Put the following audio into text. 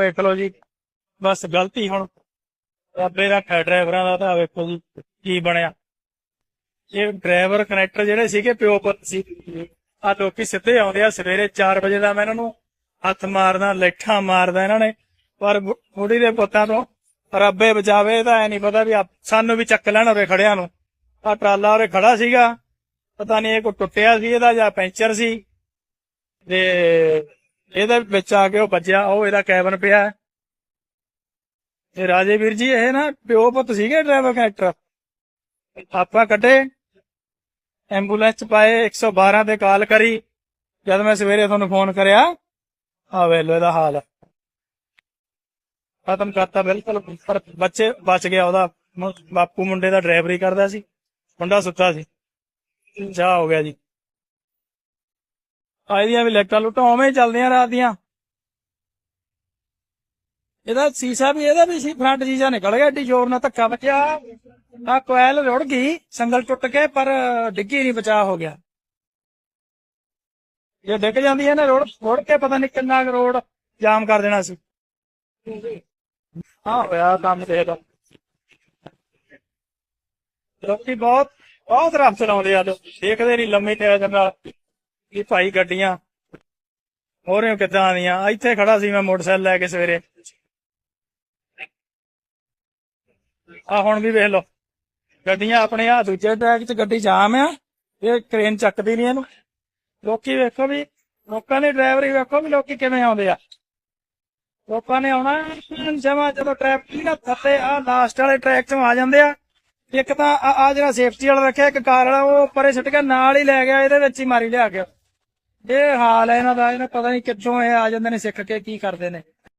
ਵੇਖ ਲਓ ਜੀ, ਬਸ ਗਲਤੀ ਹੁਣ ਰੱਬੇ ਦਾ ਖੈ ਡਰਾਈਵਰਾਂ ਦਾ ਤਾਂ ਵੇਖੋ ਜੀ ਕੀ ਬਣਿਆ। ਇਹ ਡਰਾਈਵਰ ਕਨੈਕਟਰ ਜਿਹੜੇ ਸੀਗੇ ਪਿਓ ਪੁੱਤ ਸੀ। ਆ ਲੋਕੀ ਸਿੱਧੇ ਆਉਂਦੇ ਆ, ਸਵੇਰੇ 4 ਵਜੇ ਦਾ ਮੈਂ ਇਹਨਾਂ ਨੂੰ ਹੱਥ ਮਾਰਦਾ, ਲੈਠਾਂ ਮਾਰਦਾ ਇਹਨਾਂ ਨੇ। ਪਰ ਬੁ- ਦੇ ਪੁੱਤਾਂ ਤੋਂ ਰੱਬੇ ਬਚਾਵੇ ਤਾਂ ਐ ਨਹੀਂ ਪਤਾ ਵੀ ਸਾਨੂੰ ਵੀ ਚੱਕ ਲੈਣ ਉਰੇ ਖੜਿਆਂ ਨੂੰ। ਆ ਟਰਾਲਾ ਉਰੇ ਖੜਾ ਸੀਗਾ, ਪਤਾ ਨਹੀਂ ਇਹ ਕੋ ਟੁੱਟਿਆ ਸੀ ਇਹਦਾ ਜਾਂ ਪੈਂਚਰ ਸੀ। ਤੇ ਇਹਦੇ ਵਿੱਚ ਆ ਕੇ ਉਹ ਵੱਜਿਆ ਉਹ ਇਹਦਾ ਕੈਬਨ ਪਿਆ। ਇਹ ਰਾਜੇ ਵੀਰ ਜੀ, ਇਹ ਨਾ ਪਿਓ ਪੁੱਤ ਸੀਗੇ ਡਰਾਈਵਰ ਕਨੈਕਟਰ ਆਪਾਂ ਕੱਢੇ ਐਂਬੂਲੈਂਸ ਚ ਪਾਏ 112 ਤੇ ਕਾਲ ਕਰੀ। ਜਦ ਮੈਂ ਸਵੇਰੇ ਤੁਹਾਨੂੰ ਫੋਨ ਕਰਿਆ, ਆ ਵੇਲੋ ਇਹਦਾ ਹਾਲ। ਖਤਮ ਕਰਤਾ ਬਿਲਕੁਲ, ਪਰ ਬੱਚੇ ਬਚ ਗਿਆ ਉਹਦਾ। ਬਾਪੂ ਮੁੰਡੇ ਦਾ ਡਰਾਈਵਰੀ ਕਰਦਾ ਸੀ, ਮੁੰਡਾ ਸੁੱਤਾ ਸੀ। ਜਾ ਹੋ ਗਿਆ ਜੀ। ਆਈ ਦੀਆਂ ਵੀ ਲੈਟਾਂ ਲੁੱਟਾਂ ਉਵੇਂ ਹੀ ਚੱਲਦੀਆਂ ਰਾਤ ਦੀਆਂ। ਇਹਦਾ ਸੀਸਾ ਵੀ ਇਹਦਾ ਵੀ ਸੀ, ਫਰੰਟ ਸੀਸਾ ਨਿਕਲ ਗਿਆ ਏਡੀ ਜ਼ੋਰ ਨਾਲ ਧੱਕਾ ਵੱਜਿਆ। ਆ ਕੋਇਲ ਰੁੜ ਗਈ, ਸੰਗਲ ਟੁੱਟ ਕੇ, ਪਰ ਡਿੱਗੀ ਨਹੀਂ ਬਚਾ ਹੋ ਗਿਆ। ਜੇ ਡਿੱਗ ਜਾਂਦੀ ਹੈ ਨਾ ਰੋਡ ਰੁੜ ਕੇ ਪਤਾ ਨਹੀਂ ਕਿੰਨਾ ਕੁ ਰੋਡ ਜਾਮ ਕਰ ਦੇਣਾ ਸੀ। ਆ ਹੋਇਆ ਕੰਮ ਤੇ ਇਹਦਾ ਲੋਕੀ ਬਹੁਤ ਬਹੁਤ ਰਫ ਚਲਾਉਂਦੇ ਆ ਦੇਖਦੇ ਨਹੀਂ ਲੰਮੀ ਤੇ ਨਾਲ। ਇਹ ਭਾਈ ਗੱਡੀਆਂ? ਹੋਰੇ ਕਿੱਦਾਂ ਆਉਂਦੀਆਂ? ਇੱਥੇ ਖੜਾ ਸੀ ਮੈਂ ਮੋਟਰਸਾਈਕਲ ਲੈ ਕੇ ਸਵੇਰੇ। ਆ ਹੁਣ ਵੀ ਵੇਖ ਲਓ। ਗੱਡੀਆਂ ਆਪਣੇ ਆ ਦੂਜੇ ਟਰੈਕ 'ਚ ਗੱਡੀ ਜਾਮ ਆ। ਇਹ ਕ੍ਰੇਨ ਚੱਕਦੀ ਨਹੀਂ ਇਹਨੂੰ। ਲੋਕੀ ਵੇਖੋ ਵੀ, ਲੋਕਾਂ ਦੇ ਡਰਾਈਵਰ ਹੀ ਵੇਖੋ ਵੀ ਲੋਕੀ ਕਿਵੇਂ ਆਉਂਦੇ ਆ। ਲੋਕਾਂ ਨੇ ਆਉਣਾ ਜਮਾ ਜਦੋਂ ਟ੍ਰੈਫਿਕ ਦਾ ਥੱਲੇ ਆ ਲਾਸਟ ਵਾਲੇ ਟਰੈਕ 'ਚੋਂ ਆ ਜਾਂਦੇ ਆ। ਇੱਕ ਤਾਂ ਆ ਜਿਹੜਾ ਸੇਫਟੀ ਵਾਲਾ ਰੱਖਿਆ, ਇੱਕ ਕਾਰ ਵਾਲਾ, ਉਹ ਪਰੇ ਸੁੱਟ ਕੇ ਨਾਲ ਹੀ ਲੈ ਗਿਆ, ਇਹਦੇ ਵਿੱਚ ਹੀ ਮਾਰੀ ਲਿਆ ਗਿਆ ਇਹ ਹਾਲ ਹੈ ਇਹਨਾਂ ਦਾ, ਇਹਨਾਂ ਪਤਾ ਨਹੀਂ ਕਿੱਥੋਂ ਇਹ ਆ ਜਾਂਦੇ ਨੇ ਸਿੱਖ ਕੇ ਕੀ ਕਰਦੇ ਨੇ।